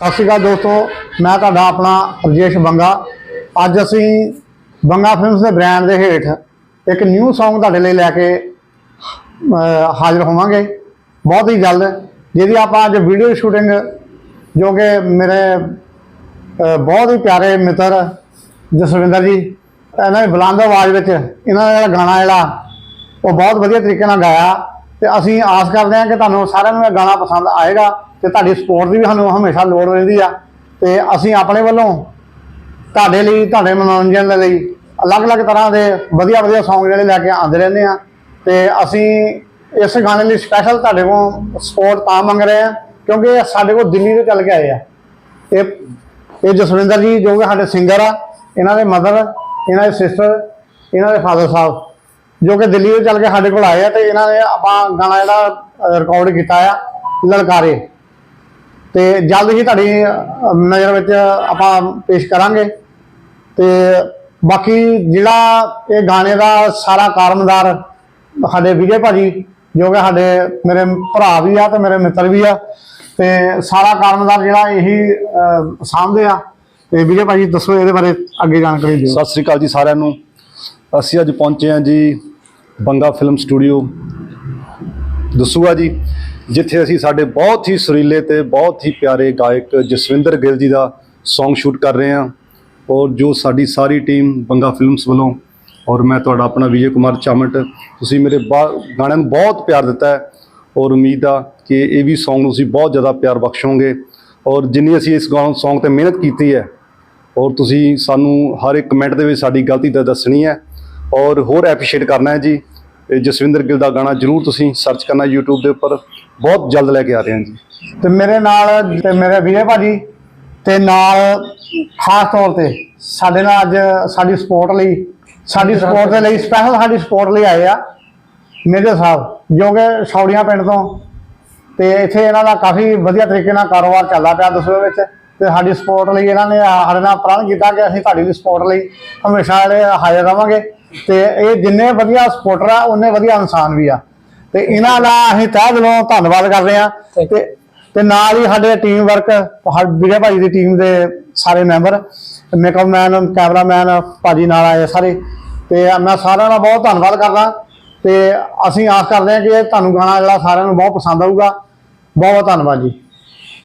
ਸਤਿ ਸ਼੍ਰੀ ਅਕਾਲ ਦੋਸਤੋ, ਮੈਂ ਤੁਹਾਡਾ ਆਪਣਾ ਰਜੇਸ਼ ਬੰਗਾ। ਅੱਜ ਅਸੀਂ ਬੰਗਾ ਫਿਲਮਸ ਦੇ ਬ੍ਰਾਂਡ ਦੇ ਹੇਠ ਇੱਕ ਨਿਊ Song ਤੁਹਾਡੇ ਲਈ ਲੈ ਕੇ ਹਾਜ਼ਰ ਹੋਵਾਂਗੇ। ਬਹੁਤ ਹੀ ਜਲਦ, ਜਿਹਦੀ ਆਪਾਂ ਅੱਜ ਵੀਡੀਓ ਸ਼ੂਟਿੰਗ ਜੋ ਕਿ ਮੇਰੇ ਬਹੁਤ ਹੀ ਪਿਆਰੇ ਮਿੱਤਰ ਜਸਵਿੰਦਰ ਜੀ, ਇਹਨਾਂ ਦੀ ਬੁਲੰਦ ਆਵਾਜ਼ ਵਿੱਚ ਇਹਨਾਂ ਦਾ ਜਿਹੜਾ ਗਾਣਾ ਜਿਹੜਾ, ਉਹ ਬਹੁਤ ਵਧੀਆ ਤਰੀਕੇ ਨਾਲ ਗਾਇਆ। ਤੇ ਅਸੀਂ ਆਸ ਕਰਦੇ ਹਾਂ ਕਿ ਤੁਹਾਨੂੰ ਸਾਰਿਆਂ ਨੂੰ ਇਹ ਗਾਣਾ ਪਸੰਦ ਆਏਗਾ। ਤੇ ਤੁਹਾਡੀ ਸਪੋਰਟ ਦੀ ਵੀ ਸਾਨੂੰ ਹਮੇਸ਼ਾ ਲੋੜ ਰਹਿੰਦੀ ਆ। ਤੇ ਅਸੀਂ ਆਪਣੇ ਵੱਲੋਂ ਤੁਹਾਡੇ ਲਈ, ਤੁਹਾਡੇ ਮਨੋਰੰਜਨ ਦੇ ਲਈ ਅਲੱਗ-ਅਲੱਗ ਤਰ੍ਹਾਂ ਦੇ ਵਧੀਆ ਵਧੀਆ Song ਜਿਹੜੇ ਲੈ ਕੇ ਆਉਂਦੇ ਰਹਿੰਦੇ ਆ। ਤੇ ਅਸੀਂ ਇਸ ਗਾਣੇ ਲਈ ਸਪੈਸ਼ਲ ਤੁਹਾਡੇ ਕੋਲ ਸਪੋਰਟ ਤਾਂ ਮੰਗ ਰਹੇ ਆ, ਕਿਉਂਕਿ ਇਹ ਸਾਡੇ ਕੋਲ ਦਿੱਲੀ ਤੋਂ ਚੱਲ ਕੇ ਆਏ ਆ। ਇਹ ਇਹ ਜਸਵਿੰਦਰ ਜੀ ਜੋ ਕਿ ਸਾਡੇ ਸਿੰਗਰ ਆ, ਇਹਨਾਂ ਦੇ ਮਦਰ ਇਹਨਾਂ ਦੇ ਸਿਸਟਰ ਇਹਨਾਂ ਦੇ ਫਾਦਰ ਸਾਹਿਬ, ਜੋ ਕਿ ਦਿੱਲੀ ਤੋਂ ਚੱਲ ਕੇ ਸਾਡੇ ਕੋਲ ਆਏ ਆ ਤੇ ਇਹਨਾਂ ਨੇ ਆਪਾਂ ਗਾਣਾ ਜਿਹੜਾ ਰਿਕਾਰਡ ਕੀਤਾ ਆ, ਲਲਕਾਰੇ। ਤੇ ਜਲਦ ਹੀ ਤੁਹਾਡੀ ਨਜ਼ਰ ਵਿੱਚ ਆਪਾਂ ਪੇਸ਼ ਕਰਾਂਗੇ। ਤੇ ਬਾਕੀ ਜਿਹੜਾ ਇਹ ਗਾਣੇ ਦਾ ਸਾਰਾ ਕਾਰਮਦਾਰ ਸਾਡੇ ਵਿਜੇ ਭਾਜੀ ਜੋ ਕਿ ਸਾਡੇ ਮੇਰੇ ਭਰਾ ਵੀ ਆ ਤੇ ਮੇਰੇ ਮਿੱਤਰ ਵੀ ਆ ਤੇ ਸਾਰਾ ਕਾਰਮਦਾਰ ਜਿਹੜਾ ਇਹੀ ਅਹ, ਸਾਂਭਦੇ ਆ। ਤੇ ਵਿਜੇ ਭਾਜੀ ਦੱਸੋ ਇਹਦੇ ਬਾਰੇ ਅੱਗੇ ਜਾਣਕਾਰੀ ਦਿਓ। ਸਤਿ ਸ੍ਰੀ ਅਕਾਲ ਜੀ ਸਾਰਿਆਂ ਨੂੰ। ਅਸੀਂ ਅੱਜ ਪਹੁੰਚੇ ਹਾਂ ਜੀ ਬੰਗਾ ਫਿਲਮ ਸਟੂਡੀਓ। ਦਸੂਆ ਜੀ ਜਿੱਥੇ ਅਸੀਂ ਸਾਡੇ ਬਹੁਤ ਹੀ ਸੁਰੀਲੇ ਤੇ ਬਹੁਤ ਹੀ ਪਿਆਰੇ ਗਾਇਕ ਜਸਵਿੰਦਰ ਗਿੱਲ ਜੀ ਦਾ Song ਸ਼ੂਟ ਕਰ ਰਹੇ ਹਾਂ ਔਰ ਜੋ ਸਾਡੀ ਸਾਰੀ ਟੀਮ ਬੰਗਾ ਫਿਲਮਸ ਵੱਲੋਂ ਔਰ ਮੈਂ ਤੁਹਾਡਾ ਆਪਣਾ ਵਿਜੇ ਕੁਮਾਰ ਚਾਮਟ, ਤੁਸੀਂ ਮੇਰੇ ਬਾ- ਗਾਣਿਆਂ ਨੂੰ ਬਹੁਤ ਪਿਆਰ ਦਿੱਤਾ ਹੈ ਔਰ ਉਮੀਦ ਆ ਕਿ ਇਹ ਵੀ Song ਨੂੰ ਤੁਸੀਂ ਬਹੁਤ ਜ਼ਿਆਦਾ ਪਿਆਰ ਬਖਸ਼ੋਗੇ ਔਰ ਜਿੰਨੀ ਅਸੀਂ ਇਸ ਗਾਉਂ Song ਤੇ ਮਿਹਨਤ ਕੀਤੀ ਹੈ ਔਰ ਤੁਸੀਂ ਸਾਨੂੰ ਹਰ ਇੱਕ ਕਮੈਂਟ ਦੇ ਵਿੱਚ ਸਾਡੀ ਗਲਤੀ ਤਾਂ ਦੱਸਣੀ ਹੈ ਔਰ ਹੋਰ ਐਪਰੀਸ਼ੀਏਟ ਕਰਨਾ ਹੈ ਜੀ। ਇਹ ਜਸਵਿੰਦਰ ਗਿੱਲ ਦਾ ਗਾਣਾ ਜਰੂਰ ਤੁਸੀਂ ਸਰਚ ਕਰਨਾ YouTube ਦੇ ਉੱਪਰ। ਬਹੁਤ ਜਲਦ ਲੈ ਕੇ ਆ ਰਹੇ ਹਾਂ ਜੀ। ਤੇ ਮੇਰੇ ਨਾਲ, ਤੇ ਮੇਰੇ ਵਿਜੇ ਭਾਜੀ, ਤੇ ਨਾਲ ਖਾਸ ਤੌਰ ਤੇ ਸਾਡੇ ਨਾਲ ਅੱਜ ਸਾਡੀ ਸਪੋਰਟ ਲਈ, ਸਾਡੀ ਸਪੋਰਟ ਦੇ ਲਈ ਸਪੈਸ਼ਲ ਸਾਡੀ ਸਪੋਰਟ ਲਈ ਆਏ ਆ ਮੇਜਰ ਸਾਹਿਬ, ਜੋ ਕਿ ਛੌੜੀਆਂ ਪਿੰਡ ਤੋਂ। ਤੇ ਇੱਥੇ ਇਹਨਾਂ ਦਾ ਕਾਫੀ ਵਧੀਆ ਤਰੀਕੇ ਨਾਲ ਕਾਰੋਬਾਰ ਚੱਲਦਾ ਪਿਆ ਦਸਵੇਂ ਵਿੱਚ। ਤੇ ਸਾਡੀ ਸਪੋਰਟ ਲਈ ਇਹਨਾਂ ਨੇ ਸਾਡੇ ਨਾਲ ਪ੍ਰਣ ਕੀਤਾ ਕਿ ਅਸੀਂ ਤੁਹਾਡੀ ਵੀ ਸਪੋਰਟ ਲਈ ਹਮੇਸ਼ਾ ਜਿਹੜੇ ਹਾਜ਼ਰ ਰਵਾਂਗੇ। ਤੇ ਇਹ ਜਿੰਨੇ ਵਧੀਆ ਸਪੋਰਟਰ ਆ, ਉਹਨੇ ਵਧੀਆ ਇਨਸਾਨ ਵੀ ਆ। ਤੇ ਇਹਨਾਂ ਦਾ ਅਸੀਂ ਤਹਿ ਦਿਲੋਂ ਧੰਨਵਾਦ ਕਰਦੇ ਆ ਤੇ ਤੇ ਨਾਲ ਹੀ ਸਾਡੇ ਟੀਮ ਵਰਕ ਵੀਰੇ ਭਾਜੀ ਦੀ ਟੀਮ ਦੇ ਸਾਰੇ ਮੈਂਬਰ ਮੇਕਅਪ ਮੈਨ ਕੈਮਰਾਮੈਨ ਭਾਜੀ ਨਾਲ ਆਏ ਸਾਰੇ। ਤੇ ਮੈਂ ਸਾਰਿਆਂ ਦਾ ਬਹੁਤ ਧੰਨਵਾਦ ਕਰਦਾ। ਤੇ ਅਸੀਂ ਆਸ ਕਰਦੇ ਹਾਂ ਕਿ ਇਹ ਤੁਹਾਨੂੰ ਗਾਣਾ ਜਿਹੜਾ ਸਾਰਿਆਂ ਨੂੰ ਬਹੁਤ ਪਸੰਦ ਆਊਗਾ। ਬਹੁਤ ਬਹੁਤ ਧੰਨਵਾਦ ਜੀ।